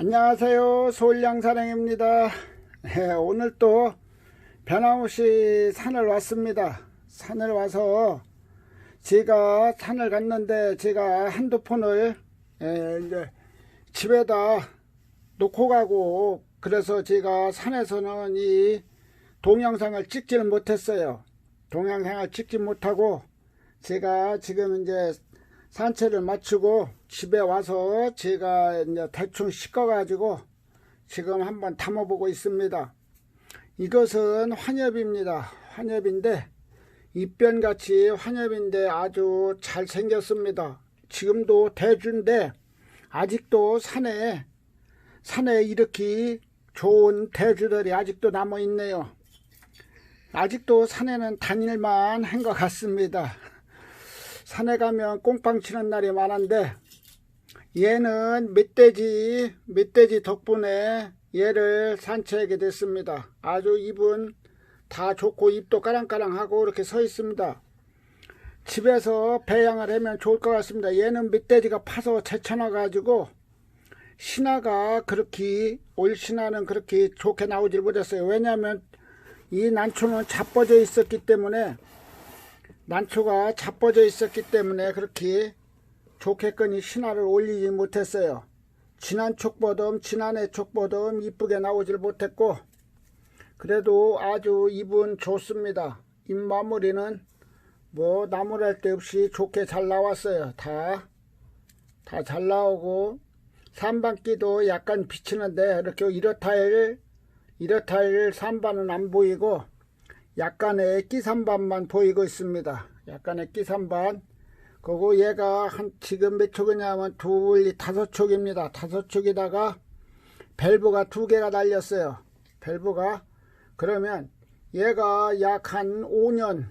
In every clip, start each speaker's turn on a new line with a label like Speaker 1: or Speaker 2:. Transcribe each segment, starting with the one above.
Speaker 1: 안녕하세요. 서울양사랑입니다. 예, 오늘 또 변함없이 산을 왔습니다. 산을 와서 제가 산을 갔는데 제가 핸드폰을 예, 이제 집에다 놓고 가고 그래서 제가 산에서는 이 동영상을 찍지를 못했어요. 동영상을 찍지 못하고 제가 지금 이제 산책을 마치고 집에 와서 제가 이제 대충 씻어가지고 지금 한번 담아보고 있습니다. 이것은 환엽입니다. 환엽인데 입변같이 환엽인데 아주 잘 생겼습니다. 지금도 대주인데 아직도 산에 산에 이렇게 좋은 대주들이 아직도 남아 있네요. 아직도 산에는 다닐만 한 것 같습니다. 산에 가면 꽁빵 치는 날이 많은데 얘는 멧돼지 멧돼지 덕분에 얘를 산책하게 됐습니다. 아주 입은 다 좋고 입도 까랑까랑하고 이렇게 서 있습니다. 집에서 배양을 하면 좋을 것 같습니다. 얘는 멧돼지가 파서 제쳐놔 가지고 신화가 그렇게 올 신화는 그렇게 좋게 나오질 못했어요. 왜냐하면 이 난초는 자빠져 있었기 때문에 난초가 자빠져 있었기 때문에 그렇게 좋게끔이 신화를 올리지 못했어요. 지난 촉보듬, 지난해 촉보듬 이쁘게 나오질 못했고 그래도 아주 입은 좋습니다. 잎 마무리는 뭐 나무랄 데 없이 좋게 잘 나왔어요. 다 다 잘 나오고 산반기도 약간 비치는데 이렇게 이렇다 할 이렇다 할 산반은 안 보이고 약간의 끼산반만 보이고 있습니다. 약간의 끼산반. 그리고 얘가 한 지금 몇 촉이냐면 둘, 다섯 촉입니다. 다섯 촉에다가 밸브가 두 개가 달렸어요. 밸브가 그러면 얘가 약 한 5년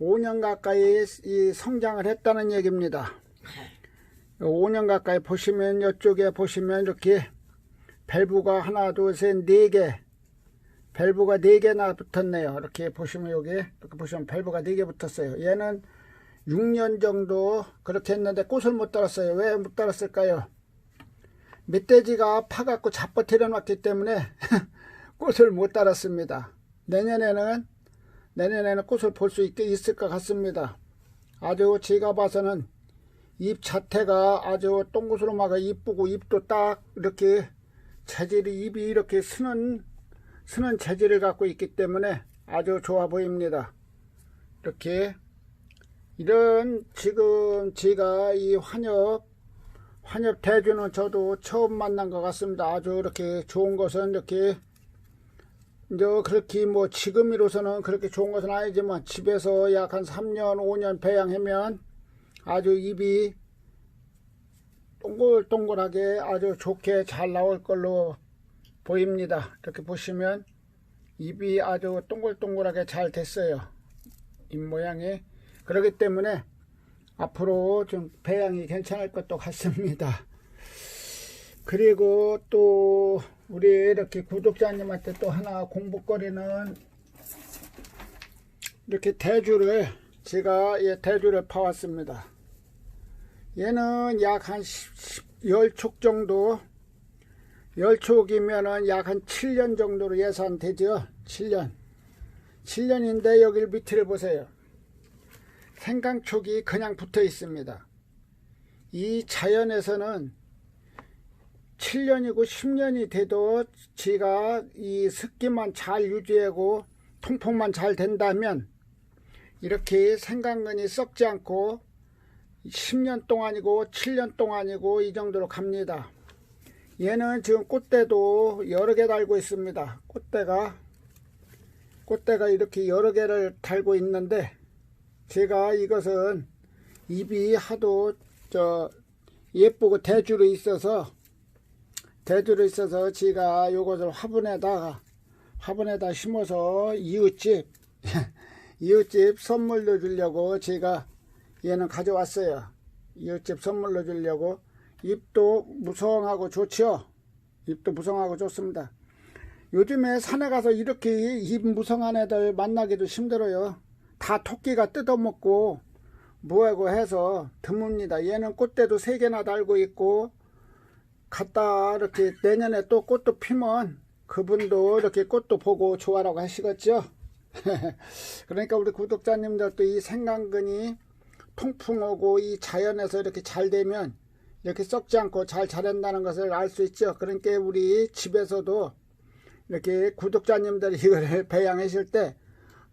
Speaker 1: 5년 가까이 이 성장을 했다는 얘기입니다. 5년 가까이 보시면 이쪽에 보시면 이렇게 밸브가 하나 둘 셋 네 개 밸브가 4개나 붙었네요. 이렇게 보시면 여기 이렇게 보시면 밸브가 4개 붙었어요. 얘는 6년 정도 그렇게 했는데 꽃을 못 달았어요. 왜 못 달았을까요? 멧돼지가 파갖고 잡아뜨려 놨기 때문에 꽃을 못 달았습니다. 내년에는 내년에는 꽃을 볼 수 있게 있을 것 같습니다. 아주 제가 봐서는 잎 자태가 아주 막아 이쁘고 잎도 딱 이렇게 재질이 잎이 이렇게 쓰는 쓰는 재질을 갖고 있기 때문에 아주 좋아 보입니다. 이렇게 이런 지금 제가 이 환엽 환엽 대주는 저도 처음 만난 것 같습니다. 아주 이렇게 좋은 것은 이렇게 이제 그렇게 뭐 지금으로서는 그렇게 좋은 것은 아니지만 집에서 약 한 3년 5년 배양하면 아주 입이 동글동글하게 아주 좋게 잘 나올 걸로 보입니다. 이렇게 보시면 입이 아주 동글동글하게 잘 됐어요. 입 모양이. 그렇기 때문에 앞으로 좀 배양이 괜찮을 것도 같습니다. 그리고 또 우리 이렇게 구독자님한테 또 하나 공부거리는 이렇게 대주를 제가 예, 대주를 파왔습니다. 얘는 약 한 10촉 정도 10촉이면은 약 한 7년 정도로 예산되죠. 7년. 7년인데 여기 밑을 보세요. 생강촉이 그냥 붙어 있습니다. 이 자연에서는 7년이고 10년이 돼도 지가 이 습기만 잘 유지하고 통풍만 잘 된다면 이렇게 생강근이 썩지 않고 10년 동안이고 7년 동안이고 이 정도로 갑니다. 얘는 지금 꽃대도 여러 개 달고 있습니다. 꽃대가 꽃대가 이렇게 여러 개를 달고 있는데 제가 이것은 잎이 하도 저 예쁘고 대주로 있어서 대주로 있어서 제가 요것을 화분에다가 화분에다 심어서 이웃집 이웃집 선물로 주려고 제가 얘는 가져왔어요. 이웃집 선물로 주려고 잎도 무성하고 좋죠. 잎도 무성하고 좋습니다. 요즘에 산에 가서 이렇게 잎 무성한 애들 만나기도 힘들어요. 다 토끼가 뜯어먹고 뭐하고 해서 드뭅니다. 얘는 꽃대도 세 개나 달고 있고 갔다 이렇게 내년에 또 꽃도 피면 그분도 이렇게 꽃도 보고 좋아라고 하시겠죠. 그러니까 우리 구독자님들도 이 생강근이 통풍 오고 이 자연에서 이렇게 잘 되면 이렇게 썩지 않고 잘 자란다는 것을 알 수 있죠. 그러니까 우리 집에서도 이렇게 구독자님들이 이걸 배양하실 때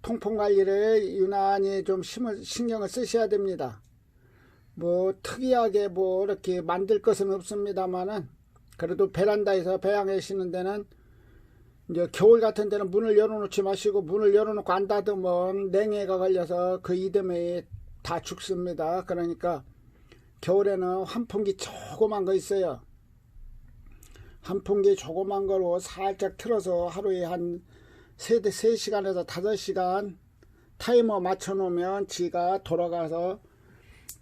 Speaker 1: 통풍 관리를 유난히 좀 심을, 신경을 쓰셔야 됩니다. 뭐 특이하게 뭐 이렇게 만들 것은 없습니다만은 그래도 베란다에서 배양하시는 데는 이제 겨울 같은 데는 문을 열어놓지 마시고 문을 열어놓고 안 닫으면 냉해가 걸려서 그 이듬해 다 죽습니다. 그러니까 겨울에는 환풍기 조그만 거 있어요. 환풍기 조그만 거로 살짝 틀어서 하루에 한 3, 3시간에서 5시간 타이머 맞춰 놓으면 지가 돌아가서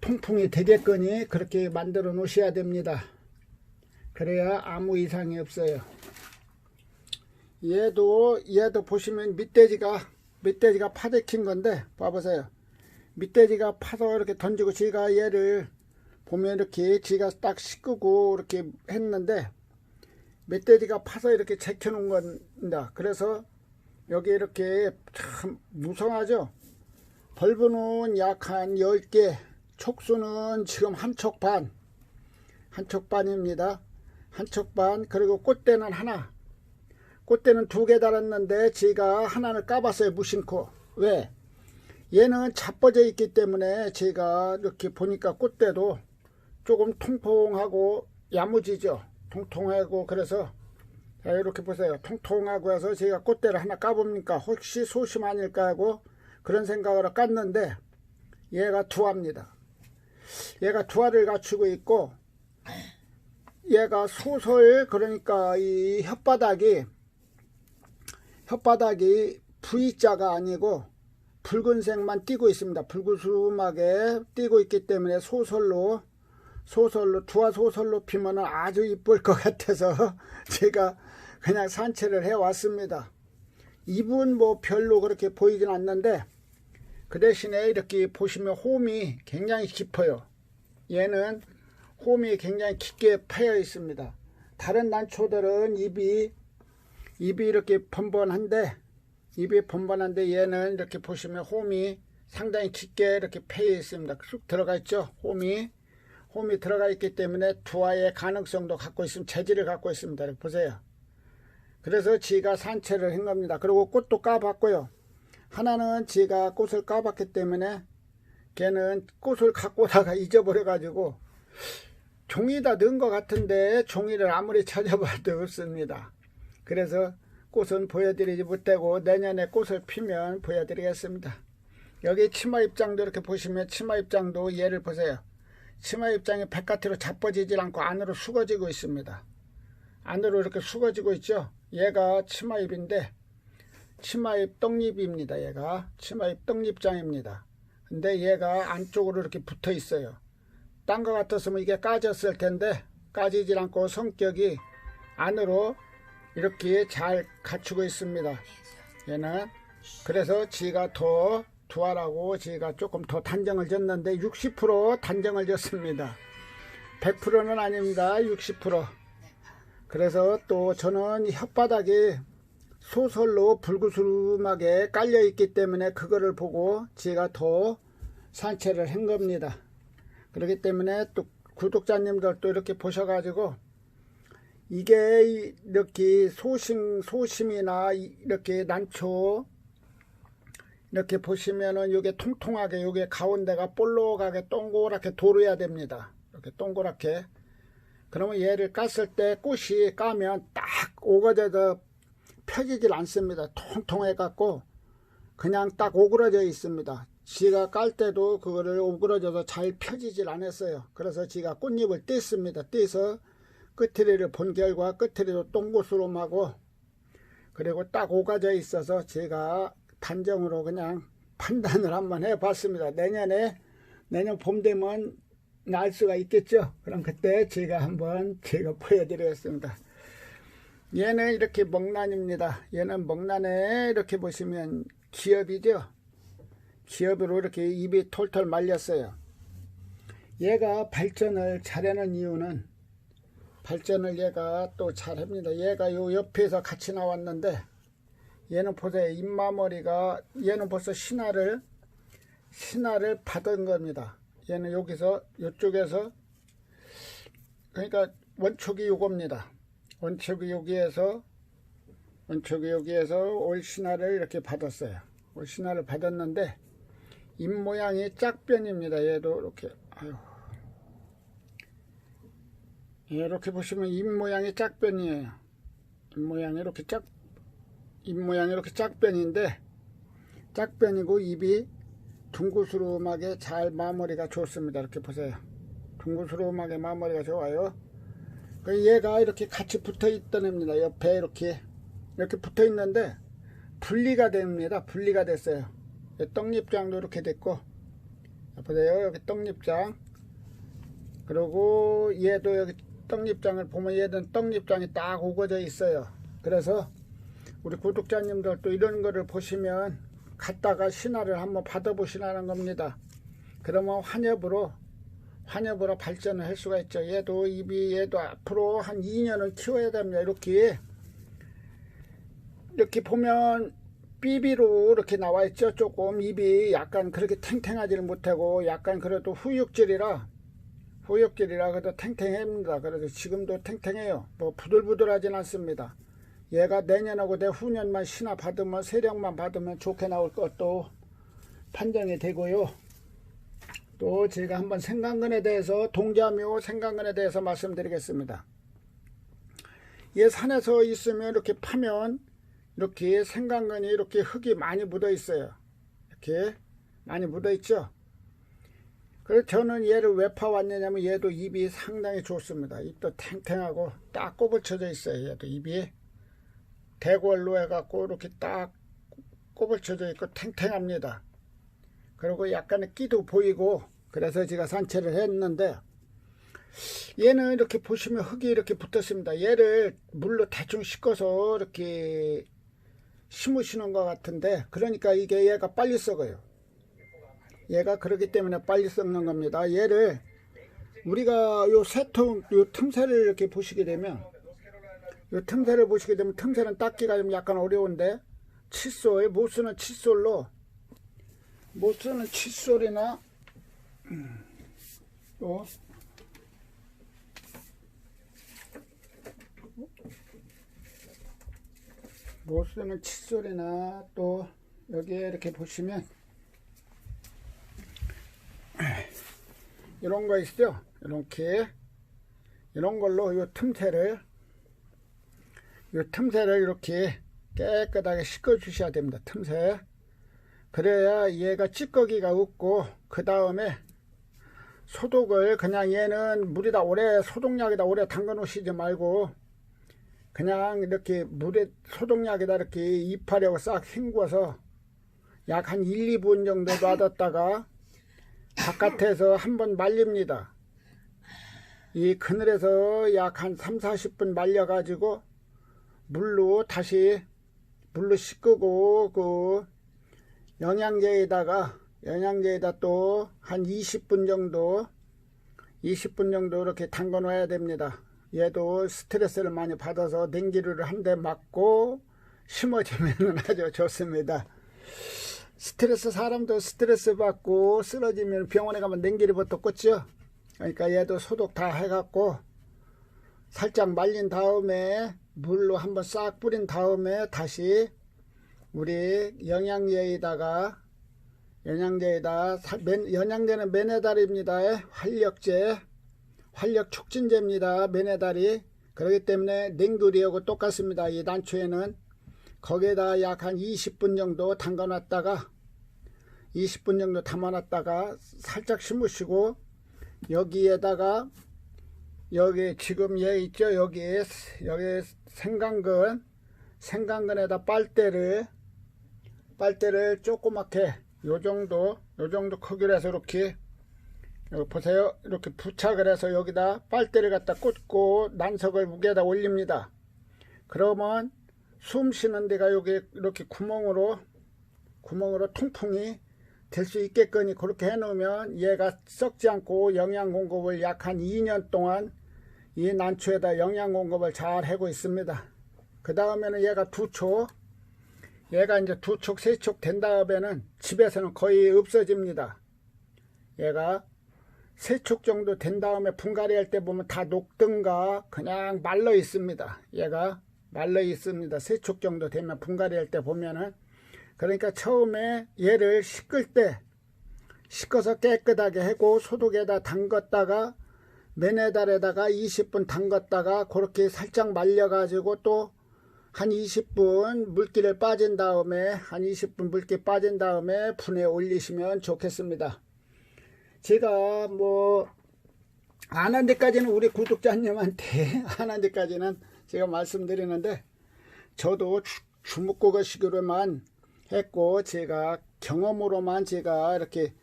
Speaker 1: 통풍이 되겠거니 그렇게 만들어 놓으셔야 됩니다. 그래야 아무 이상이 없어요. 얘도 얘도 보시면 밑돼지가 밑돼지가 파대킨 건데 봐보세요. 밑돼지가 파서 이렇게 던지고 지가 얘를 보면 이렇게 지가 딱 씻고 이렇게 했는데 멧돼지가 파서 이렇게 제껴 놓은 겁니다. 그래서 여기 이렇게 참 무성하죠. 벌브는 약 한 10개, 촉수는 지금 한 촉 반, 한 촉 반입니다. 한 촉 반, 그리고 꽃대는 하나. 꽃대는 두 개 달았는데 제가 하나를 까봤어요, 무심코. 왜? 얘는 자빠져 있기 때문에 제가 이렇게 보니까 꽃대도 조금 통통하고 야무지죠. 통통하고 그래서 자, 이렇게 보세요. 통통하고 해서 제가 꽃대를 하나 까봅니까? 혹시 소심 아닐까 하고 그런 생각으로 깠는데 얘가 두화입니다. 얘가 두화를 갖추고 있고 얘가 소설 그러니까 이 혓바닥이 혓바닥이 V자가 아니고 붉은색만 띄고 있습니다. 붉은수막에 띄고 있기 때문에 소설로 소설로 두화 소설로 피면 아주 이쁠 것 같아서 제가 그냥 산책을 해 왔습니다. 입은 뭐 별로 그렇게 보이진 않는데 그 대신에 이렇게 보시면 홈이 굉장히 깊어요. 얘는 홈이 굉장히 깊게 파여 있습니다. 다른 난초들은 입이 입이 이렇게 번번한데 입이 번번한데 얘는 이렇게 보시면 홈이 상당히 깊게 이렇게 패여 있습니다. 쑥 들어가 있죠. 홈이 홈이 들어가 있기 때문에 두화의 가능성도 갖고 있으면 재질을 갖고 있습니다. 보세요. 그래서 지가 산채를 한 겁니다. 그리고 꽃도 까봤고요. 하나는 지가 꽃을 까봤기 때문에 걔는 꽃을 갖고 다가 잊어버려 가지고 종이다 넣은 것 같은데 종이를 아무리 찾아봐도 없습니다. 그래서 꽃은 보여드리지 못하고 내년에 꽃을 피면 보여드리겠습니다. 여기 치마 입장도 이렇게 보시면 치마 입장도 얘를 보세요. 치마 입장이 바깥으로 자빠지질 않고 안으로 수거지고 있습니다. 안으로 이렇게 수거지고 있죠. 얘가 치마잎인데 치마잎 떡잎입니다. 얘가 치마잎 떡잎장입니다. 근데 얘가 안쪽으로 이렇게 붙어 있어요. 딴 거 같았으면 이게 까졌을 텐데 까지질 않고 성격이 안으로 이렇게 잘 갖추고 있습니다. 얘는 그래서 지가 더 두하라고 지가 조금 더 단정을 졌는데 60% 단정을 졌습니다. 100%는 아닙니다. 60% 그래서 또 저는 혓바닥에 소설로 불구스름하게 깔려 있기 때문에 그거를 보고 제가 더 산채를 한 겁니다. 그렇기 때문에 또 구독자님들도 이렇게 보셔가지고 이게 이렇게 소심 소심이나 이렇게 난초 이렇게 보시면은 이게 통통하게 이게 가운데가 볼록하게 동그랗게 도려야 됩니다. 이렇게 동그랗게 그러면 얘를 깠을 때 꽃이 까면 딱 오거져서 펴지질 않습니다. 통통해 갖고 그냥 딱 오그러져 있습니다. 지가 깔 때도 그거를 오그러져서 잘 펴지질 않았어요. 그래서 지가 꽃잎을 뗐습니다. 떼서 끝트리를 본 결과 끝트리도 동고스름하고 그리고 딱 오가져 있어서 제가 단정으로 그냥 판단을 한번 해봤습니다. 내년에 내년 봄 되면 날 수가 있겠죠. 그럼 그때 제가 한번 제가 보여드리겠습니다. 얘는 이렇게 먹란입니다. 얘는 먹란에 이렇게 보시면 기업이죠. 기업으로 이렇게 입이 톨톨 말렸어요. 얘가 발전을 잘하는 이유는 발전을 얘가 또 잘합니다. 얘가 요 옆에서 같이 나왔는데 얘는 보세요. 잎마머리가 얘는 벌써 신화를 신화를 받은 겁니다. 얘는 여기서 이쪽에서 그러니까 원촉이 요겁니다. 원촉이 여기에서 원촉이 여기에서 올 신화를 이렇게 받았어요. 올 신화를 받았는데 잎 모양이 짝변입니다. 얘도 이렇게 아유. 이렇게 보시면 잎 모양이 짝변이에요. 잎 모양이 이렇게 짝, 잎 모양이 이렇게 짝변인데, 짝변이고 잎이 둥그스름하게 잘 마무리가 좋습니다. 이렇게 보세요. 둥그스름하게 마무리가 좋아요. 그 얘가 이렇게 같이 붙어 있던 애입니다. 옆에 이렇게, 이렇게 붙어 있는데, 분리가 됩니다. 분리가 됐어요. 떡잎장도 이렇게 됐고, 보세요. 여기 떡잎장. 그리고 얘도 여기 떡잎장을 보면 얘는 떡잎장이 딱 우거져 있어요. 그래서 우리 구독자님들도 이런 거를 보시면 갔다가 신화를 한번 받아보시라는 겁니다. 그러면 환엽으로 환엽으로 발전을 할 수가 있죠. 얘도 입이 얘도 앞으로 한 2년을 키워야 됩니다. 이렇게 이렇게 보면 삐비로 이렇게 나와 있죠. 조금 입이 약간 그렇게 탱탱하지는 못하고 약간 그래도 후육질이라 후육질이라 그래도 탱탱합니다. 그래서 지금도 탱탱해요. 뭐 부들부들하진 않습니다. 얘가 내년하고 내후년만 신화 받으면 세력만 받으면 좋게 나올 것도 판정이 되고요. 또 제가 한번 생강근에 대해서 동자묘 생강근에 대해서 말씀드리겠습니다. 얘 산에서 있으면 이렇게 파면 이렇게 생강근이 이렇게 흙이 많이 묻어 있어요. 이렇게 많이 묻어 있죠. 그래서 저는 얘를 왜 파왔느냐면 얘도 입이 상당히 좋습니다. 입도 탱탱하고 딱 꼬불쳐져 있어요. 얘도 입이 대골로 해갖고 이렇게 딱 꼬불쳐져 있고 탱탱합니다. 그리고 약간의 끼도 보이고 그래서 제가 산채를 했는데 얘는 이렇게 보시면 흙이 이렇게 붙었습니다. 얘를 물로 대충 씻어서 이렇게 심으시는 것 같은데 그러니까 이게 얘가 빨리 썩어요. 얘가 그렇기 때문에 빨리 썩는 겁니다. 얘를 우리가 요 세통 요 틈새를 이렇게 보시게 되면 요 틈새를 보시게 되면 틈새는 닦기가 좀 약간 어려운데 칫솔 못쓰는 칫솔로 못 쓰는 칫솔이나 또 못쓰는 칫솔이나 또 여기에 이렇게 보시면 이런 거 있죠? 이렇게. 이런 걸로 이 틈새를 이 틈새를 이렇게 깨끗하게 씻어 주셔야 됩니다 틈새 그래야 얘가 찌꺼기가 없고 그 다음에 소독을 그냥 얘는 물이다 오래 소독약에다 오래 담가 놓으시지 말고 그냥 이렇게 물에 소독약에다 이렇게 이파려고 싹 헹궈서 약 한 1, 2분 정도 놔뒀다가 바깥에서 한번 말립니다. 이 그늘에서 약 한 3, 40분 말려 가지고 물로 다시 물로 씻고 그 영양제에다가 영양제에다 또 한 20분 정도 20분 정도 이렇게 담가 놔야 됩니다. 얘도 스트레스를 많이 받아서 냉기류를 한 대 맞고 심어지면 아주 좋습니다. 스트레스 사람도 스트레스 받고 쓰러지면 병원에 가면 냉기류부터 꽂죠. 그러니까 얘도 소독 다 해갖고 살짝 말린 다음에 물로 한번 싹 뿌린 다음에 다시 우리 영양제에다가 영양제에다 영양제는 메네달입니다. 활력제 활력 촉진제입니다. 메네달이 그렇기 때문에 냉두리하고 똑같습니다. 이 단초에는 거기에다 약 한 20분 정도 담가 놨다가 20분 정도 담아 놨다가 살짝 심으시고 여기에다가 여기 지금 얘 있죠? 여기 여기 생강근 생강근에다 빨대를 빨대를 조그맣게 요 정도 요 정도 크기로 해서 이렇게 여기 보세요. 이렇게 부착을 해서 여기다 빨대를 갖다 꽂고 난석을 무게에다 올립니다. 그러면 숨 쉬는 데가 여기 이렇게 구멍으로 구멍으로 통풍이 될 수 있게끔 그렇게 해 놓으면 얘가 썩지 않고 영양 공급을 약 한 2년 동안 이 난초에다 영양 공급을 잘 하고 있습니다. 그 다음에는 얘가 두 촉, 얘가 이제 두 촉, 세촉 된 다음에는 집에서는 거의 없어집니다. 얘가 세촉 정도 된 다음에 분갈이 할 때 보면 다 녹든가 그냥 말라 있습니다. 얘가 말라 있습니다. 세촉 정도 되면 분갈이 할 때 보면은 그러니까 처음에 얘를 씻을 때 씻어서 깨끗하게 하고 소독에다 담갔다가 메네달에다가 20분 담갔다가 그렇게 살짝 말려가지고 또 한 20분 물기를 빠진 다음에 한 20분 물기 빠진 다음에 분에 올리시면 좋겠습니다. 제가 뭐안한 데까지는 우리 구독자님한테 안한 데까지는 제가 말씀드리는데 저도 주- 주목고거식으로만 했고 제가 경험으로만 제가 이렇게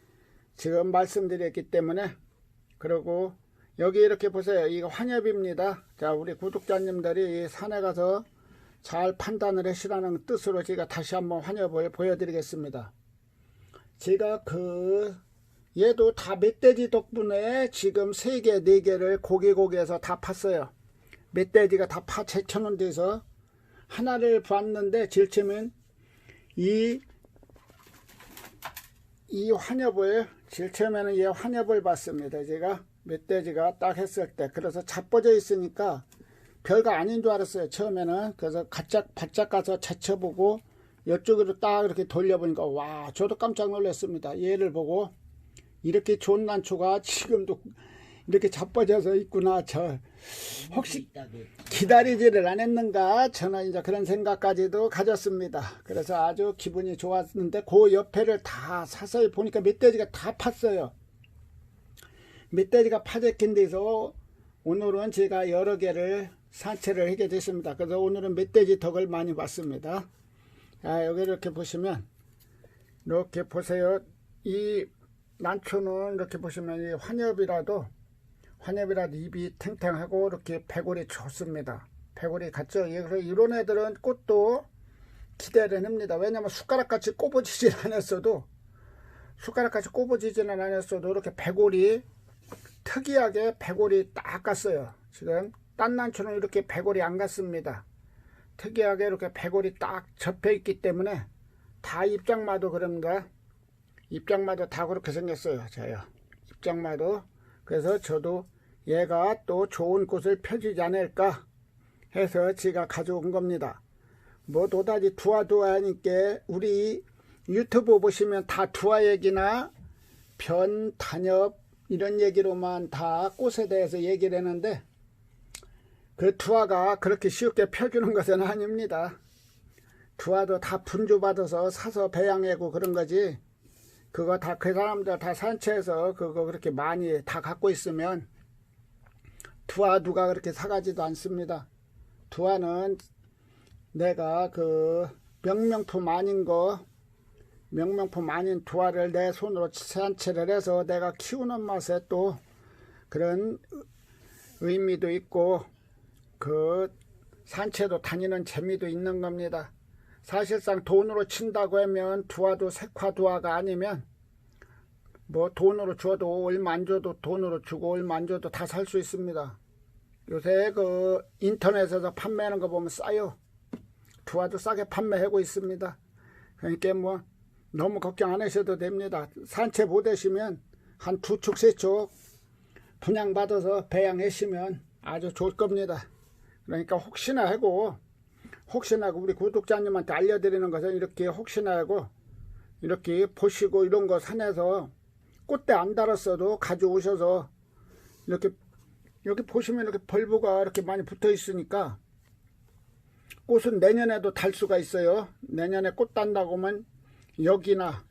Speaker 1: 지금 말씀드렸기 때문에 그리고 여기 이렇게 보세요. 이거 환엽입니다. 자, 우리 구독자님들이 이 산에 가서 잘 판단을 하시라는 뜻으로 제가 다시 한번 환엽을 보여드리겠습니다. 제가 그 얘도 다 멧돼지 덕분에 지금 세 개, 네 개를 고개고개에서 다 팠어요. 멧돼지가 다 파 제쳐놓은 데서 하나를 봤는데 처음엔 이, 이 환엽을 처음에는 얘 환엽을 봤습니다. 제가 멧돼지가 딱 했을 때 그래서 자빠져 있으니까 별거 아닌 줄 알았어요. 처음에는 그래서 바짝 바짝 가서 제쳐보고 이쪽으로 딱 이렇게 돌려보니까 와 저도 깜짝 놀랐습니다. 얘를 보고 이렇게 좋은 난초가 지금도 이렇게 자빠져서 있구나. 저 혹시 기다리지를 않았는가 저는 이제 그런 생각까지도 가졌습니다. 그래서 아주 기분이 좋았는데 그 옆에를 다 사서히 보니까 멧돼지가 다 팠어요. 멧돼지가 파재킨 데서 오늘은 제가 여러 개를 산채를 하게 됐습니다. 그래서 오늘은 멧돼지 덕을 많이 봤습니다. 자, 여기 이렇게 보시면 이렇게 보세요. 이 난초는 이렇게 보시면 이 환엽이라도 환엽이라도 입이 탱탱하고 이렇게 배골이 좋습니다. 배골이 같죠. 예, 그래서 이런 애들은 꽃도 기대를 합니다. 왜냐면 숟가락같이 꼽아지질 않았어도 숟가락같이 꼽아지지는 않았어도 이렇게 배골이 특이하게 배골이 딱 갔어요. 지금 딴 난초는 이렇게 배골이 안 갔습니다. 특이하게 이렇게 배골이 딱 접혀 있기 때문에 다 입장마도 그럽니다. 입장마도 다 그렇게 생겼어요. 저요. 입장마도. 그래서 저도 얘가 또 좋은 꽃을 펴주지 않을까 해서 제가 가져온 겁니다. 뭐 도다지 두아두아 하니까 우리 유튜브 보시면 다 두아 얘기나 변, 단엽 이런 얘기로만 다 꽃에 대해서 얘기를 했는데 그 두아가 그렇게 쉽게 펴주는 것은 아닙니다. 두아도 다 분주받아서 사서 배양하고 그런 거지. 그거 다 그 사람들 다 산채에서 그거 그렇게 많이 다 갖고 있으면 두아 누가 그렇게 사가지도 않습니다. 두아는 내가 그 명명품 아닌 거 명명품 아닌 두아를 내 손으로 산채를 해서 내가 키우는 맛에 또 그런 의미도 있고 그 산채도 다니는 재미도 있는 겁니다. 사실상 돈으로 친다고 하면 두아도 색화두아가 아니면 뭐 돈으로 줘도 얼마 안 줘도 돈으로 주고 얼마 안 줘도 다 살 수 있습니다. 요새 그 인터넷에서 판매하는 거 보면 싸요. 두아도 싸게 판매하고 있습니다. 그러니까 뭐 너무 걱정 안 하셔도 됩니다. 산채 못 하시면 한 두 축, 세 축 분양받아서 배양하시면 아주 좋을 겁니다. 그러니까 혹시나 하고 혹시나 우리 구독자님한테 알려드리는 것은 이렇게 혹시나 하고 이렇게 보시고 이런 거 산에서 꽃대 안 달았어도 가져오셔서 이렇게 여기 보시면 이렇게 벌브가 이렇게 많이 붙어 있으니까 꽃은 내년에도 달 수가 있어요. 내년에 꽃 단다고 하면 여기나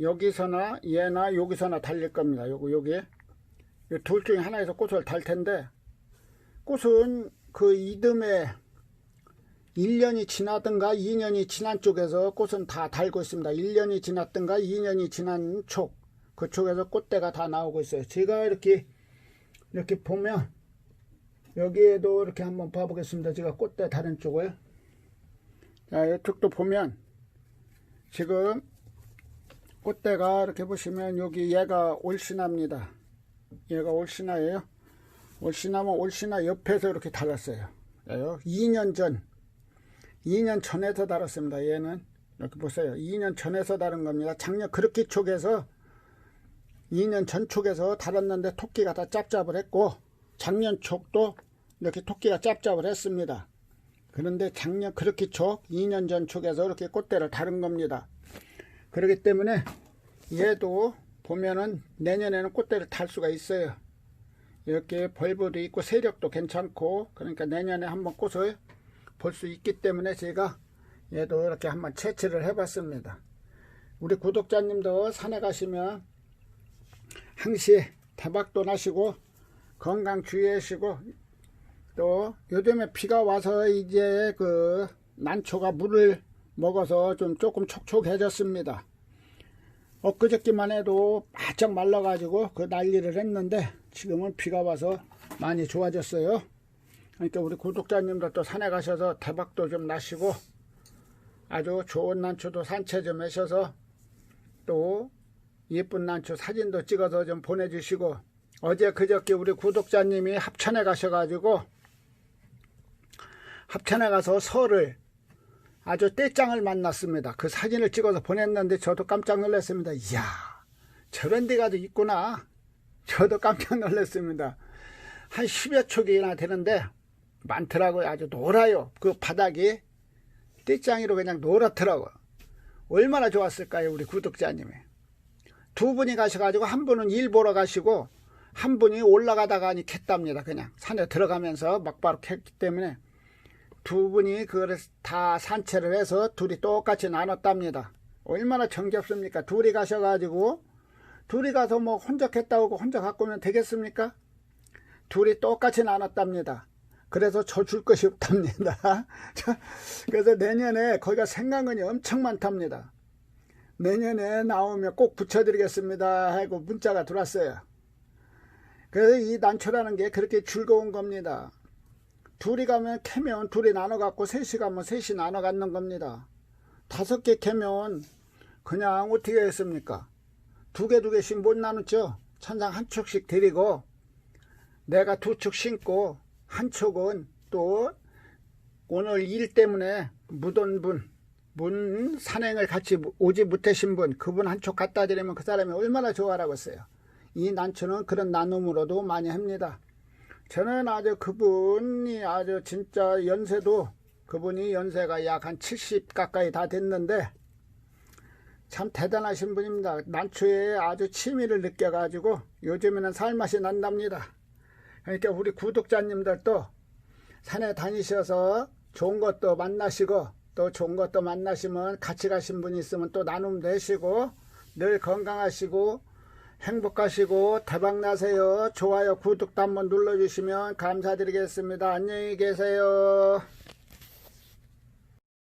Speaker 1: 여기서나 얘나 여기서나 달릴 겁니다. 요거 여기 둘 중에 하나에서 꽃을 달 텐데 꽃은 그 이듬해 1년이 지나든가 2년이 지난 쪽에서 꽃은 다 달고 있습니다. 1년이 지났든가 2년이 지난 쪽 그쪽에서 꽃대가 다 나오고 있어요. 제가 이렇게 이렇게 보면 여기에도 이렇게 한번 봐보겠습니다. 제가 꽃대 다른 쪽을 자 이쪽도 보면 지금 꽃대가 이렇게 보시면 여기 얘가 올신화입니다. 얘가 올신화예요. 올시나면 올시나 옆에서 이렇게 달았어요. 2년 전, 2년 전에서 달았습니다. 얘는 이렇게 보세요. 2년 전에서 다른 겁니다. 작년 그렇게 쪽에서 2년 전 쪽에서 달았는데 토끼가 다 짭짭을 했고 작년 쪽도 이렇게 토끼가 짭짭을 했습니다. 그런데 작년 그렇게 쪽 2년 전 쪽에서 이렇게 꽃대를 다른 겁니다. 그렇기 때문에 얘도 보면은 내년에는 꽃대를 달 수가 있어요. 이렇게 벌브도 있고 세력도 괜찮고 그러니까 내년에 한번 꽃을 볼 수 있기 때문에 제가 얘도 이렇게 한번 채취를 해봤습니다. 우리 구독자님도 산에 가시면 항시 대박도 나시고 건강 주의하시고 또 요즘에 비가 와서 이제 그 난초가 물을 먹어서 좀 조금 촉촉해졌습니다. 엊그저께만 해도 바짝 말라가지고 그 난리를 했는데 지금은 비가 와서 많이 좋아졌어요. 그러니까 우리 구독자님들 또 산에 가셔서 대박도 좀 나시고 아주 좋은 난초도 산채 좀 하셔서 또 예쁜 난초 사진도 찍어서 좀 보내주시고 어제 그저께 우리 구독자님이 합천에 가셔가지고 합천에 가서 설을 아주 떼짱을 만났습니다. 그 사진을 찍어서 보냈는데 저도 깜짝 놀랐습니다. 이야 저런 데가도 있구나. 저도 깜짝 놀랐습니다. 한 10여 촉이나 되는데 많더라고요. 아주 노라요. 그 바닥이 떼짱이로 그냥 노랗더라고요. 얼마나 좋았을까요? 우리 구독자님이. 두 분이 가셔가지고 한 분은 일 보러 가시고 한 분이 올라가다가니 캤답니다. 그냥 산에 들어가면서 막바로 캤기 때문에 두 분이 그걸 다 산채를 해서 둘이 똑같이 나눴답니다. 얼마나 정겹습니까? 둘이 가셔가지고 둘이 가서 뭐 혼자 했다고 혼자 갖고 오면 되겠습니까? 둘이 똑같이 나눴답니다. 그래서 저 줄 것이 없답니다. 그래서 내년에 거기가 생강은이 엄청 많답니다. 내년에 나오면 꼭 붙여드리겠습니다 하고 문자가 들어왔어요. 그래서 이 난초라는 게 그렇게 즐거운 겁니다. 둘이 가면 캐면 둘이 나눠 갖고 셋이 가면 셋이 나눠 갖는 겁니다. 다섯 개 캐면 그냥 어떻게 했습니까? 두 개 두 개씩 못 나누죠. 천장 한 촉씩 드리고 내가 두촉 신고 한 촉은 또 오늘 일 때문에 묻은 분, 문 산행을 같이 오지 못하신 분, 그분 한 촉 갖다 드리면 그 사람이 얼마나 좋아하라겠어요. 이 난초는 그런 나눔으로도 많이 합니다. 저는 아주 그분이 아주 진짜 연세도 그분이 연세가 약 한 70 가까이 다 됐는데 참 대단하신 분입니다. 난초에 아주 취미를 느껴가지고 요즘에는 살맛이 난답니다. 그러니까 우리 구독자님들도 산에 다니셔서 좋은 것도 만나시고 또 좋은 것도 만나시면 같이 가신 분이 있으면 또 나눔 되시고 늘 건강하시고 행복하시고 대박 나세요. 좋아요, 구독도 한번 눌러주시면 감사드리겠습니다. 안녕히 계세요.